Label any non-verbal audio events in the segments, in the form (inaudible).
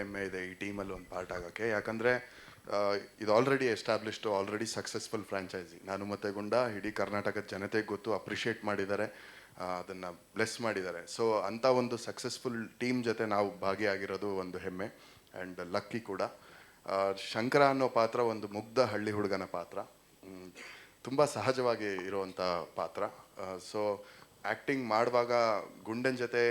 ಹೆಮ್ಮೆ ಇದೆ ಈ ಟೀಮಲ್ಲಿ ಒಂದು ಪಾರ್ಟ್ ಆಗೋಕ್ಕೆ. ಯಾಕಂದರೆ ಇದು already established already successful franchise ನಾನು ಮತ್ತೆ ಗುಂಡ, ಇಡೀ ಕರ್ನಾಟಕದ ಜನತೆಗೆ ಗೊತ್ತು ಅಪ್ರಿಷಿಯೇಟ್ ಮಾಡಿದ್ದಾರೆ ಅದನ್ನು ಬ್ಲೆಸ್ ಮಾಡಿದ್ದಾರೆ. ಸೊ ಅಂಥ ಒಂದು ಸಕ್ಸಸ್ಫುಲ್ ಟೀಮ್ ಜೊತೆ ನಾವು ಭಾಗಿಯಾಗಿರೋದು ಒಂದು ಹೆಮ್ಮೆ ಆ್ಯಂಡ್ ಲಕ್ಕಿ ಕೂಡ. ಶಂಕರ ಅನ್ನೋ ಪಾತ್ರ ಒಂದು ಮುಗ್ಧ ಹಳ್ಳಿ ಹುಡುಗನ ಪಾತ್ರ. ತುಂಬ ಸಹಜವಾಗಿ ಇರುವಂಥ ಪಾತ್ರ. ಸೊ ಆ್ಯಕ್ಟಿಂಗ್ ಮಾಡುವಾಗ ಗುಂಡನ ಜೊತೆ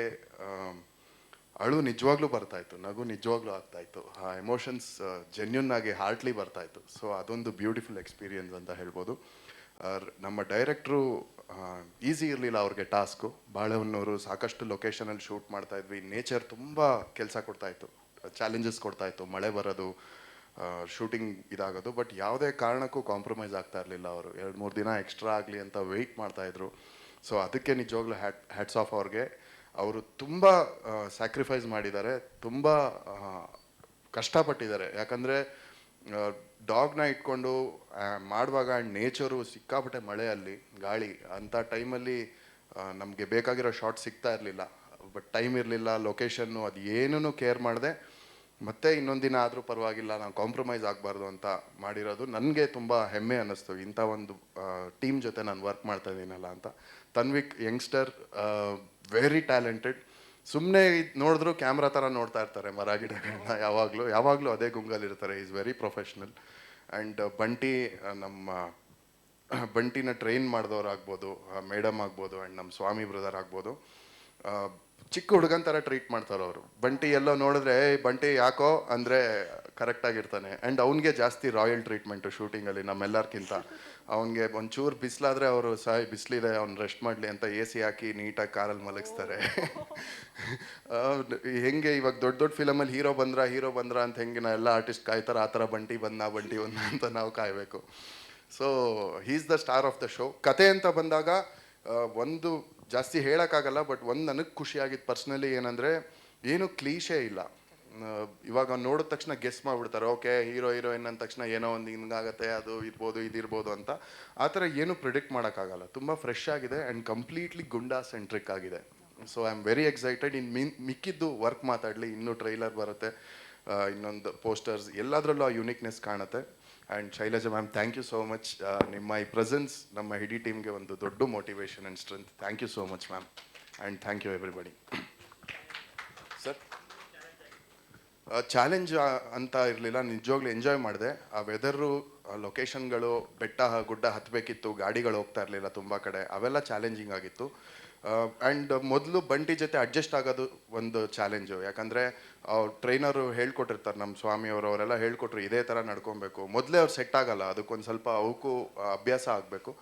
ಅಳು ನಿಜವಾಗ್ಲೂ ಬರ್ತಾ ಇತ್ತು ನಗು ನಿಜವಾಗ್ಲೂ ಆಗ್ತಾ ಇತ್ತು ಆ ಎಮೋಷನ್ಸ್ ಜೆನ್ಯೂನ್ ಆಗಿ ಹಾರ್ಟ್ಲಿ ಬರ್ತಾ ಇತ್ತು ಸೊ ಅದೊಂದು ಬ್ಯೂಟಿಫುಲ್ ಎಕ್ಸ್ಪೀರಿಯನ್ಸ್ ಅಂತ ಹೇಳ್ಬೋದು. ನಮ್ಮ ಡೈರೆಕ್ಟ್ರು ಈಸಿ ಇರಲಿಲ್ಲ ಅವ್ರಿಗೆ ಟಾಸ್ಕು ಬಾಳೆಹೊನ್ನೂರು ಸಾಕಷ್ಟು ಲೊಕೇಶನಲ್ಲಿ ಶೂಟ್ ಮಾಡ್ತಾ ಇದ್ವಿ. ನೇಚರ್ ತುಂಬ ಕೆಲಸ ಕೊಡ್ತಾ ಇತ್ತು. ಚಾಲೆಂಜಸ್ ಕೊಡ್ತಾ ಇತ್ತು. ಮಳೆ ಬರೋದು ಶೂಟಿಂಗ್ ಇದಾಗೋದು. ಬಟ್ ಯಾವುದೇ ಕಾರಣಕ್ಕೂ ಕಾಂಪ್ರಮೈಸ್ ಆಗ್ತಾ ಇರಲಿಲ್ಲ ಅವರು. ಎರಡು ಮೂರು ದಿನ ಎಕ್ಸ್ಟ್ರಾ ಆಗಲಿ ಅಂತ ವೆಯ್ಟ್ ಮಾಡ್ತಾಯಿದ್ರು ಸೊ ಅದಕ್ಕೆ ನಿಜವಾಗ್ಲೂ ಹ್ಯಾಟ್ ಹ್ಯಾಟ್ಸ್ ಆಫ್ ಅವ್ರಿಗೆ. ಅವರು ತುಂಬ ಸ್ಯಾಕ್ರಿಫೈಸ್ ಮಾಡಿದ್ದಾರೆ, ತುಂಬ ಕಷ್ಟಪಟ್ಟಿದ್ದಾರೆ. ಯಾಕಂದರೆ ಡಾಗ್ನ ಇಟ್ಕೊಂಡು ಮಾಡುವಾಗ ನೇಚರು ಸಿಕ್ಕಾಪಟ್ಟೆ ಮಳೆಯಲ್ಲಿ ಗಾಳಿ. ಅಂಥ ಟೈಮಲ್ಲಿ ನಮಗೆ ಬೇಕಾಗಿರೋ ಶಾರ್ಟ್ ಸಿಗ್ತಾ ಇರಲಿಲ್ಲ. ಬಟ್ ಟೈಮ್ ಇರಲಿಲ್ಲ ಲೊಕೇಶನ್ನು ಅದು ಏನೂ ಕೇರ್ ಮಾಡದೆ. ಮತ್ತೆ ಇನ್ನೊಂದು ದಿನ ಆದರೂ ಪರವಾಗಿಲ್ಲ, ನಾವು ಕಾಂಪ್ರಮೈಸ್ ಆಗಬಾರ್ದು ಅಂತ ಮಾಡಿರೋದು. ನನಗೆ ತುಂಬ ಹೆಮ್ಮೆ ಅನ್ನಿಸ್ತು. ಇಂಥ ಒಂದು ಟೀಮ್ ಜೊತೆ ನಾನು ವರ್ಕ್ ಮಾಡ್ತಾ ಇದ್ದೀನಲ್ಲ ಅಂತ. ತನ್ವಿಕ್ ಯಂಗ್ಸ್ಟರ್ ವೆರಿ ಟ್ಯಾಲೆಂಟೆಡ್ ಸುಮ್ಮನೆ ನೋಡಿದ್ರು ಕ್ಯಾಮ್ರಾ ಥರ ನೋಡ್ತಾ ಇರ್ತಾರೆ ಮರ ಗಿಡಗಳನ್ನ. ಯಾವಾಗಲೂ ಯಾವಾಗಲೂ ಅದೇ ಗುಂಗಲ್ಲಿರ್ತಾರೆ is very professional and Bunty ನಮ್ಮ ಬಂಟಿನ ಟ್ರೈನ್ ಮಾಡಿದವ್ರು ಆಗ್ಬೋದು ಮೇಡಮ್ ಆಗ್ಬೋದು ಆ್ಯಂಡ್ ನಮ್ಮ ಸ್ವಾಮಿ ಬ್ರದರ್ ಆಗ್ಬೋದು. ಚಿಕ್ಕ ಹುಡುಗನ ಥರ ಟ್ರೀಟ್ ಮಾಡ್ತಾರೆ ಅವರು. ಬಂಟಿ ಎಲ್ಲೋ ನೋಡಿದ್ರೆ "ಏಯ್, ಬಂಟಿ ಯಾಕೋ? ಅಂದರೆ ಕರೆಕ್ಟಾಗಿರ್ತಾನೆ ಆ್ಯಂಡ್ ಅವ್ನಿಗೆ ಜಾಸ್ತಿ ರಾಯಲ್ ಟ್ರೀಟ್ಮೆಂಟು ಶೂಟಿಂಗಲ್ಲಿ ನಮ್ಮೆಲ್ಲರಿಗಿಂತ ಅವ್ನಿಗೆ ಒಂಚೂರು ಬಿಸಿಲಾದರೆ ಅವರು ಸಾಯ್ ಬಿಸಿಲಿದೆ ಅವ್ನು ರೆಸ್ಟ್ ಮಾಡಲಿ ಅಂತ ಎ ಸಿ ಹಾಕಿ ನೀಟಾಗಿ ಕಾರಲ್ಲಿ ಮಲಗಿಸ್ತಾರೆ. (laughs) ಹೆಂಗೆ ಇವಾಗ ದೊಡ್ಡ ದೊಡ್ಡ ಫಿಲಮಲ್ಲಿ ಹೀರೋ ಬಂದ್ರ ಹೀರೋ ಬಂದ್ರ ಅಂತ ಹೆಂಗೆ ನಾ ಎಲ್ಲ ಆರ್ಟಿಸ್ಟ್ ಕಾಯ್ತಾರೆ ಆ ಥರ ಬಂಟಿ ಬಂದ ಬಂಟಿ ಬಂದ ಅಂತ ನಾವು ಕಾಯಬೇಕು. So he's the star of the show ಕತೆ ಅಂತ ಬಂದಾಗ ಒಂದು ಜಾಸ್ತಿ ಹೇಳೋಕ್ಕಾಗಲ್ಲ ಬಟ್ ಒಂದು ನನಗೆ ಖುಷಿಯಾಗಿದ್ದು ಪರ್ಸ್ನಲಿ ಏನಂದರೆ, ಏನು ಕ್ಲೀಶೆ ಇಲ್ಲ. ಇವಾಗ ನೋಡಿದ ತಕ್ಷಣ ಗೆಸ್ ಮಾಡಿಬಿಡ್ತಾರೆ ಓಕೆ ಹೀರೋ ಹೀರೋಯಿನ್ ಅಂದ ತಕ್ಷಣ ಏನೋ ಒಂದು ಹಿಂಗಾಗತ್ತೆ, ಅದು ಇರ್ಬೋದು ಇದಿರ್ಬೋದು ಅಂತ. ಆ ಥರ ಏನು ಪ್ರಿಡಿಕ್ಟ್ ಮಾಡೋಕ್ಕಾಗಲ್ಲ. ತುಂಬ ಫ್ರೆಶ್ ಆಗಿದೆ ಆ್ಯಂಡ್ ಕಂಪ್ಲೀಟ್ಲಿ ಗುಂಡಾ ಸೆಂಟ್ರಿಕ್ ಆಗಿದೆ. So I am very excited in ಮಿನ್, ಮಿಕ್ಕಿದ್ದು ವರ್ಕ್ ಮಾತಾಡಲಿ. ಇನ್ನೂ ಟ್ರೈಲರ್ ಬರುತ್ತೆ. ಇನ್ನೊಂದು ಪೋಸ್ಟರ್ಸ್ ಎಲ್ಲದರಲ್ಲೂ ಆ ಯುನಿಕ್ನೆಸ್ ಕಾಣುತ್ತೆ. And Shailaja ma'am thank you so much ನಿಮ್ಮ ಈ ಪ್ರೆಸೆನ್ಸ್ ನಮ್ಮ ಇಡೀ ಟೀಮ್ಗೆ ಒಂದು ದೊಡ್ಡ motivation and strength thank you so much ma'am and thank you everybody sir challenge ಅಂತ ಇರಲಿಲ್ಲ. ನಿಜವಾಗ್ಲೂ ಎಂಜಾಯ್ ಮಾಡಿದೆ. ಆ ವೆದರು ಲೊಕೇಶನ್ಗಳು ಬೆಟ್ಟ, ಗುಡ್ಡ ಹತ್ತಬೇಕಿತ್ತು ಗಾಡಿಗಳು ಹೋಗ್ತಾ ಇರಲಿಲ್ಲ ತುಂಬ ಕಡೆ. ಅವೆಲ್ಲ ಚಾಲೆಂಜಿಂಗ್ ಆಗಿತ್ತು. ಆ್ಯಂಡ್ ಮೊದಲು ಬಂಟಿ ಜೊತೆ ಅಡ್ಜಸ್ಟ್ ಆಗೋದು ಒಂದು ಚಾಲೆಂಜು ಯಾಕಂದರೆ ಅವ್ರು ಟ್ರೈನರು ಹೇಳ್ಕೊಟ್ಟಿರ್ತಾರೆ ನಮ್ಮ ಸ್ವಾಮಿಯವರು, ಅವರೆಲ್ಲ ಹೇಳ್ಕೊಟ್ರು ಇದೇ ಥರ ನಡ್ಕೊಬೇಕು. ಮೊದಲೇ ಅವ್ರು ಸೆಟ್ ಆಗಲ್ಲ, ಅದಕ್ಕೊಂದು ಸ್ವಲ್ಪ ಅವಕ್ಕೂ ಅಭ್ಯಾಸ ಆಗಬೇಕು.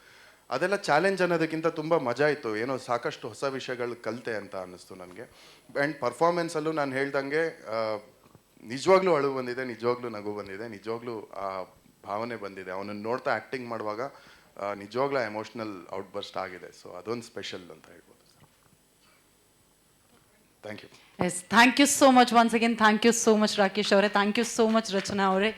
ಅದೆಲ್ಲ ಚಾಲೆಂಜ್ ಅನ್ನೋದಕ್ಕಿಂತ ತುಂಬ ಮಜಾ ಇತ್ತು. ಏನೋ ಸಾಕಷ್ಟು ಹೊಸ ವಿಷಯಗಳು ಕಲಿತೆ ಅಂತ ಅನ್ನಿಸ್ತು ನನಗೆ. ಆ್ಯಂಡ್ ಪರ್ಫಾರ್ಮೆನ್ಸಲ್ಲೂ ನಾನು ಹೇಳ್ದಂಗೆ ನಿಜವಾಗ್ಲೂ ಅಳು ಬಂದಿದೆ, ನಿಜವಾಗ್ಲೂ ನಗು ಬಂದಿದೆ, ನಿಜವಾಗ್ಲೂ ಭಾವನೆ ಬಂದಿದೆ. ಅವನನ್ನು ನೋಡ್ತಾ ಆ್ಯಕ್ಟಿಂಗ್ ಮಾಡುವಾಗ ನಿಜವಾಗ್ಲೂ ಎಮೋಷ್ನಲ್ ಔಟ್ಬರ್ಸ್ಟ್ ಆಗಿದೆ. ಸೊ ಅದೊಂದು ಸ್ಪೆಷಲ್ ಅಂತ ಹೇಳ್ಬೋದು thank you yes thank you so much once again thank you so much Rakesh ಅವರೇ. Thank you so much Rachana ಅವರೇ.